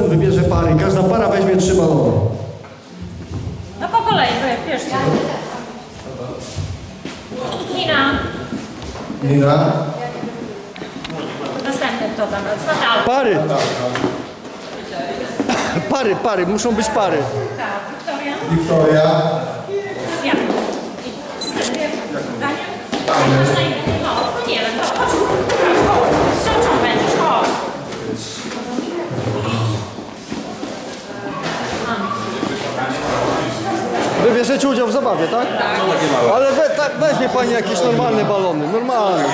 wybierze pary. Każda para weźmie trzy balony. No po kolei, pierwszy. Nina, Nina? następny kto tam? Natal. Pary. Pary, pary. Muszą być pary. Tak, Wiktoria. Wiktoria. Ja. I z tym, Daniel? Wybierzecie udział w zabawie, tak? Ale we, tak, weźmie pani jakieś normalne balony. Normalne.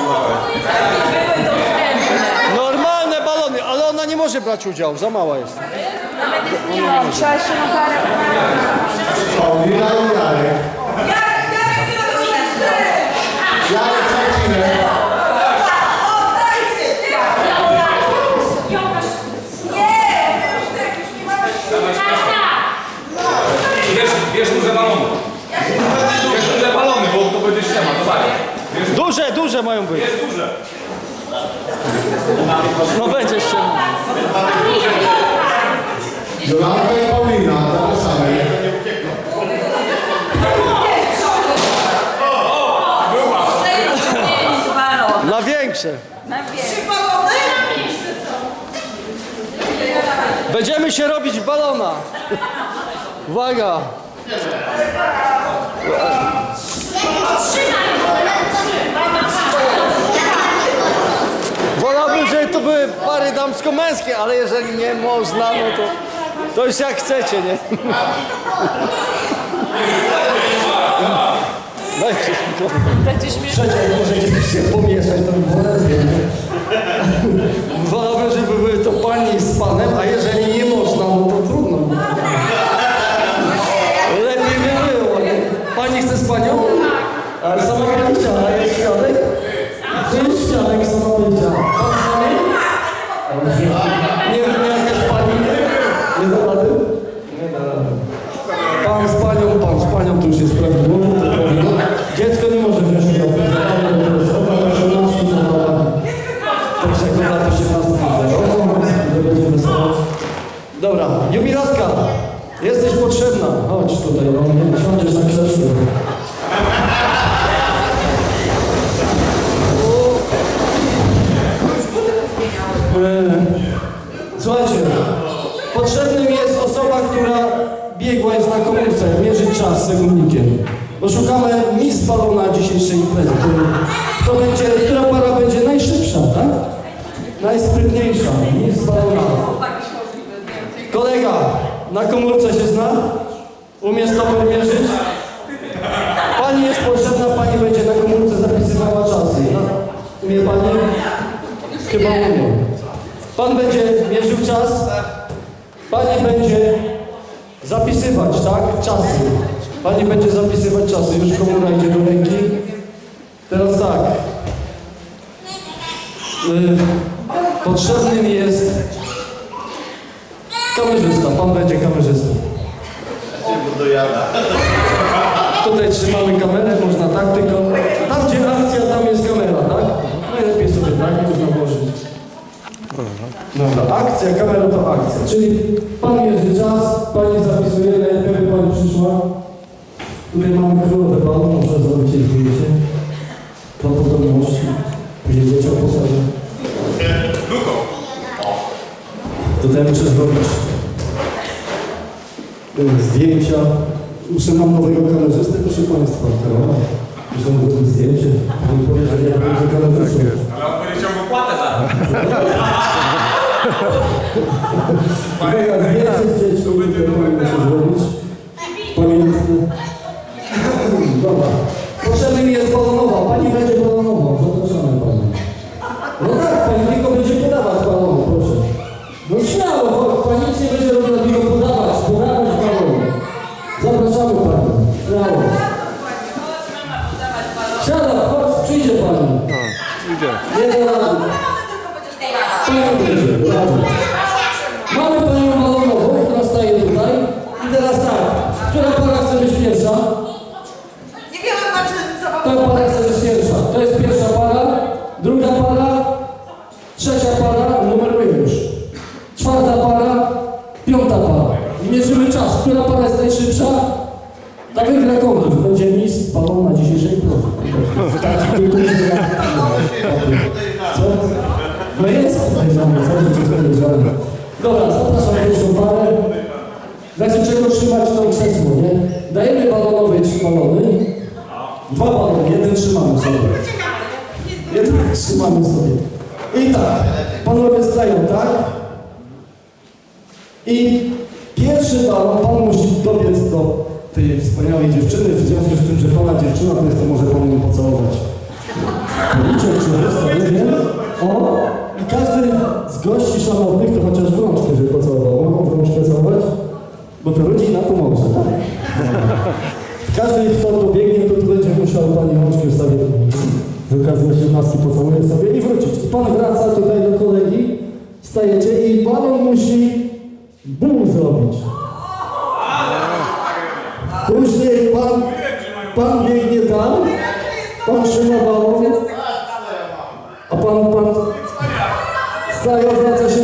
Normalne balony, ale ona nie może brać udziału. Za mała jest. Trzeba jeszcze na parę. Paulina i Jarek. No będzie jeszcze. Jolanka i Paulina. Zapraszamy. Na większe. Będziemy się robić w balona. Uwaga. Wolałbym, żeby to były pary damsko-męskie, ale jeżeli nie można, no to, to już jak chcecie, nie? Dajcie spokój. Trzecia, jak możecie się pomieszać, lepiej, nie? Wolałbym, żeby były to pani z panem, a jeżeli nie to już jest. Dziecko nie może wziąć udziału w tej zabawie, bo to jest około 18 zabawa. Dobra, jubilatka, jesteś potrzebna. Chodź tutaj, no, nie siądziesz na krześle. E, Słuchajcie, potrzebnym jest osoba, która biegła jest na komórce, mierzyć czas sekundnikiem. Bo szukamy mis balona dzisiejszej imprezy. Będzie, która para będzie najszybsza, tak? Najsprytniejsza, mis balona. Kolega, na komórce się zna? Umie stoper mierzyć? Pani jest potrzebna, pani będzie na komórce zapisywała czasy. No, umie pani? Chyba umie. Pan będzie mierzył czas, pani będzie zapisywać, tak? Czasy. Pani będzie zapisywać czasy. Już komura idzie do ręki. Teraz tak. Y, potrzebnym jest kamerzysta. Pan będzie kamerzystą. Tutaj trzymamy kamerę, można tak tylko. Tam gdzie akcja, tam jest kamera, tak? Najlepiej sobie tak można włożyć. Dobra, akcja, kamera to akcja. Czyli Muszę mam nowego kamerzystę, proszę Państwa. Teraz. Muszę mu zrobić zdjęcie. Pani powie, że ja będę kamerzystą. Ale on będzie chciał wypłatę za Uwaga, zdjęcie z dziećmi, które pani muszę zrobić. Pamiętne. Dobra. Potrzebny mi jest balonowa. Pani będzie balonową. Idzie. Nie da rady. Pani będzie, brawo. Mamy panią balonową, która staje tutaj. I teraz tak, która para chce być pierwsza? Nie wiemy na czym Ta zabawa. para chce być pierwsza. To jest pierwsza para, druga para, trzecia para, numeruję już. Czwarta para, Piąta para. I mierzymy czas. Która para jest najszybsza? Ta wygra konkurs. Będzie Dajemy balonowej trzy balony. Dwa balony, jeden trzymamy sobie. Jeden trzymamy sobie. I tak, panowie stają, tak? I pierwszy balon, pan musi dobiec do tej wspaniałej dziewczyny, w związku z tym, że pana dziewczyna to jest, to może pan ją pocałować. Policzek czy reszta, nie wiem. O! I każdy z gości szanownych to chociaż w rączkę, żeby pocałował. Mogą w całować? Bo to rodzina pomoże, tak? Każdy, kto dobiegnie, to tu będzie musiał pani rączkę sobie z okazji 18 pocałuje sobie i wrócić. Pan wraca tutaj do kolegi, stajecie i balon musi bum zrobić. Później pan, pan biegnie tam, pan trzyma balon, a pan, pan staje, odwraca się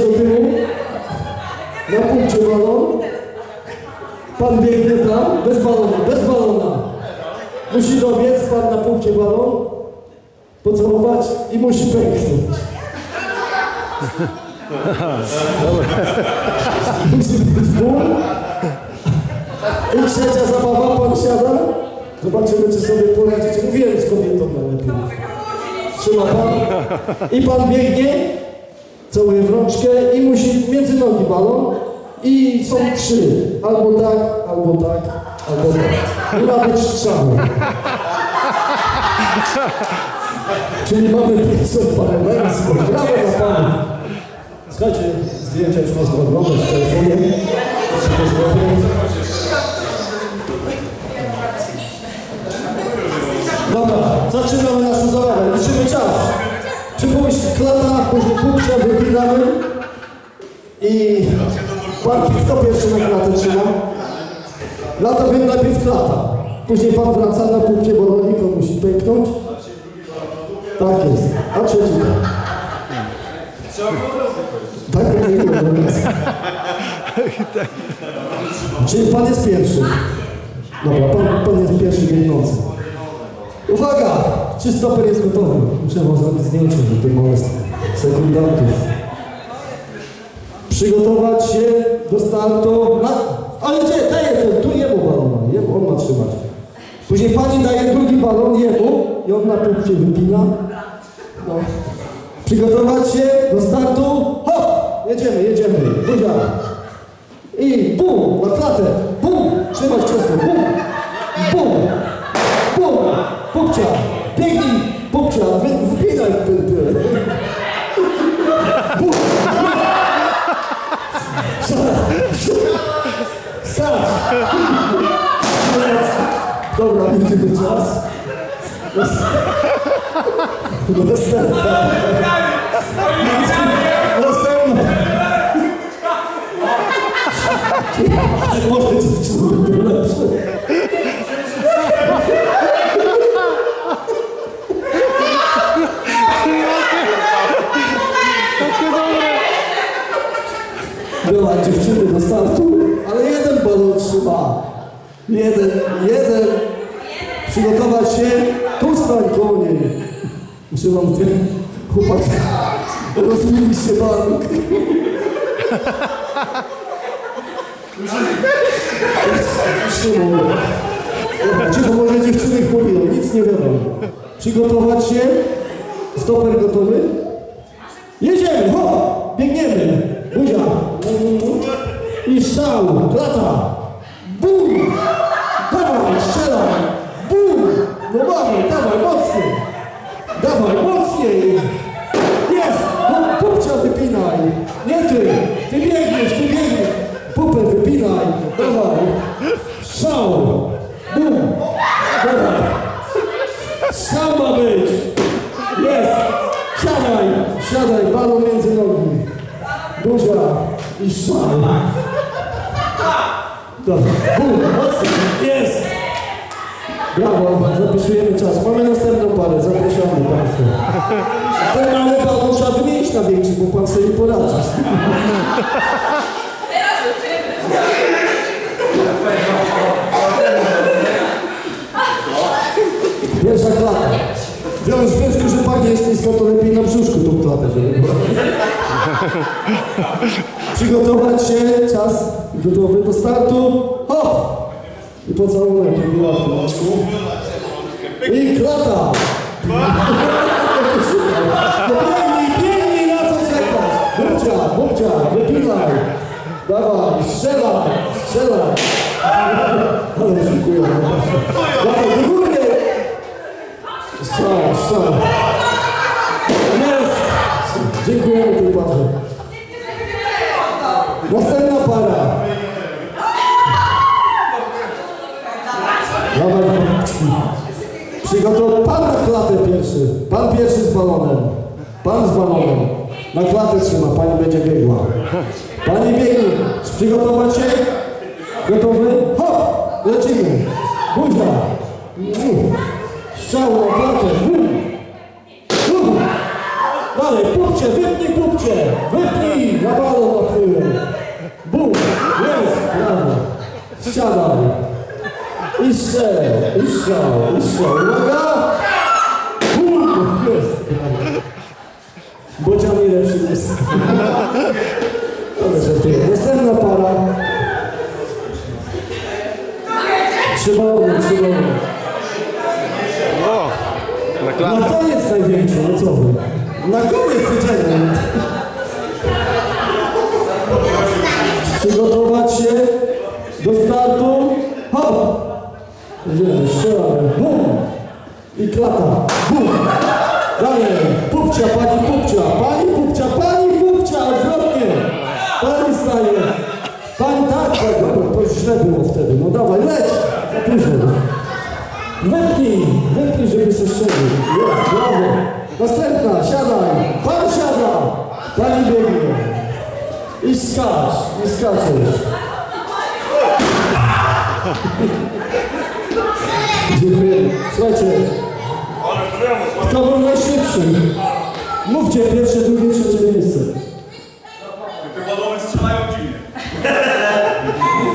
bez balona, bez balona. Musi dobiec, pan na punkcie balon, pocałować i musi pęknąć. Musi być ból. I trzecia zabawa, pan siada. Zobaczymy, czy sobie poradzicie. Mówiłem z kobietą najlepiej. Trzyma pan. I pan biegnie, całuje w rączkę i musi między nogi balon. I są trzy. Albo tak, albo tak, albo ma być strzał. Czyli mamy pierwszą parę męską. Brawo dla panów. Słuchajcie, zdjęcia już można oglądać w telefonie. Proszę to zrobić. Dobra, zaczynamy naszą zabawę. Liczymy czas. Przypuść klata, później pupcia, wypinamy. I pan kto pierwszy na klatę trzyma? Lata wiem najpierw klata. Później pan wraca na pupcie, bo rolnik musi pęknąć. Tak jest. A trzeci tak? Tak, nie wiem. Czyli pan jest pierwszy. Dobra, pan, pan jest pierwszy biegnący. Uwaga! Czy stoper jest gotowy? Muszę wam zrobić zdjęcie do tych małych sekundantów. Przygotować się do startu. Na... Ale gdzie? Daję ten, tu jemu balona. Jemu, on ma trzymać. Później pani daje drugi balon jemu i on na punkcie wypina. No. Przygotować się do startu. Hop! Jedziemy, jedziemy. Budzia. I bum! Na klatę. Bum! Trzymać krzesło. Bum! Bum! Bum! Pupcia! Biegnij! Pupcia! Wy, wypinaj ten tyle. Dobra, widzimy czas. Następna. Wam dwie chłopaki. Rozbiliście bank. Szymon. Dobra, Cicho, może dziewczyny ich pobiją, nic nie wiadomo. Przygotować się. Stoper gotowy? Jedziemy, ho! Biegniemy! Buzia! I strzał! Klata! Bum! Dawaj, strzelaj! Bum! No dawaj, dawaj! Dawaj, mocniej! Jest! Pupcia wypinaj! Nie ty! Ty biegniesz, ty ale prawdą trzeba wymienić na większy, bo pan sobie nie poradzi. Teraz uczymy. Pierwsza klata. Wiąż wiesz, że panie jest nisko, to lepiej na brzuszku tą klatę, żeby. Przygotować się, czas gotowy do startu. Hop! I pocałunek, jak była w tym I klata! Biegnij, biegnij, na co czekasz? Bubcia, bubcia, wypilaj. Dawaj, strzelaj, strzelaj. Ale dziękuję. Dawaj, do góry! Strzał, strzał. Jest! Dziękujemy tej parze. Następna para. Dawaj, babci. Przygotował pan na klatę pierwszy. Pan pierwszy z balonem. Pan z balonem. Na klatę trzyma, pani będzie biegła. Pani biegnie. Przygotować się? Gotowy? Hop! Lecimy. Buzia. Strzał na klatę. Dalej, pupcie, wypnij pupcie. Wypnij na balon na chwilę. Bum. Jest. Brawo. Siadaj. Strzał, i strzał. Uwaga! Bum! Jest. Bocian nie lepszy jest. Ale żartuję. Następna para. Trzymamy, trzymamy. O, na klatę. Na koniec największy, no co wy? Na koniec tydzień. Przygotować się Późno. Wypnij, wypnij, żeby się strzelił. Jest, brawo. Następna, siadaj. Pan siada. Pani biegnie. I skacz, i skaczesz. Dziękuję. Słuchajcie, kto był najszybszy? Mówcie pierwsze, drugie, trzecie miejsce. Te balony strzelają dziwnie.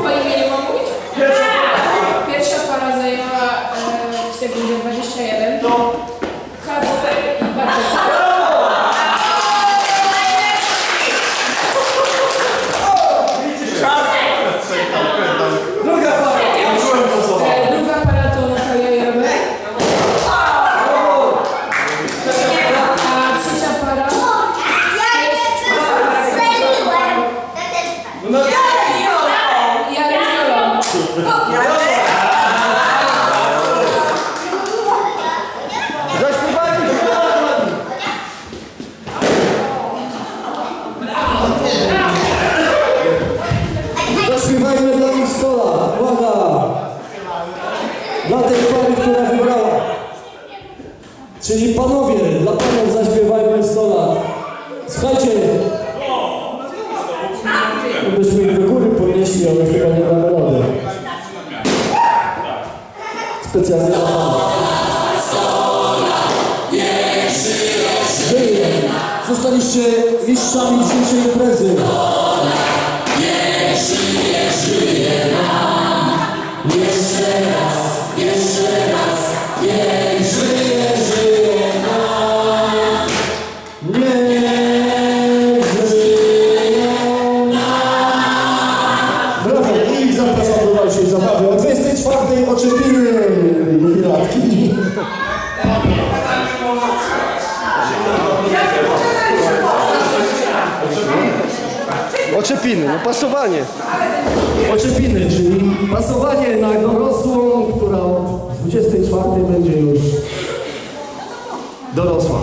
Po imieniu mam mówić? Pierwsza para zajęła e, w sekundzie 21. Kacper i Bartek. Druga para. E, druga para to Natalia i Robert. A trzecia para to jest No, Jarek z Jolą. zaśpiewajmy śpiewać. Zaśpiewajmy dla nich 100 lat. Uwaga! Dla tej pary, która wygrała. Czyli panowie, dla panów zaśpiewajmy 100 lat. Słuchajcie. No Byśmy ich do góry podnieśli, rady. Specjalnie dla panów. Żyje. Zostaliście mistrzami dzisiejszej imprezy. Niech mojej oczepiny jubilatki. Oczepiny, no pasowanie. Oczepiny, czyli pasowanie na dorosłą, która od 24 będzie już dorosła.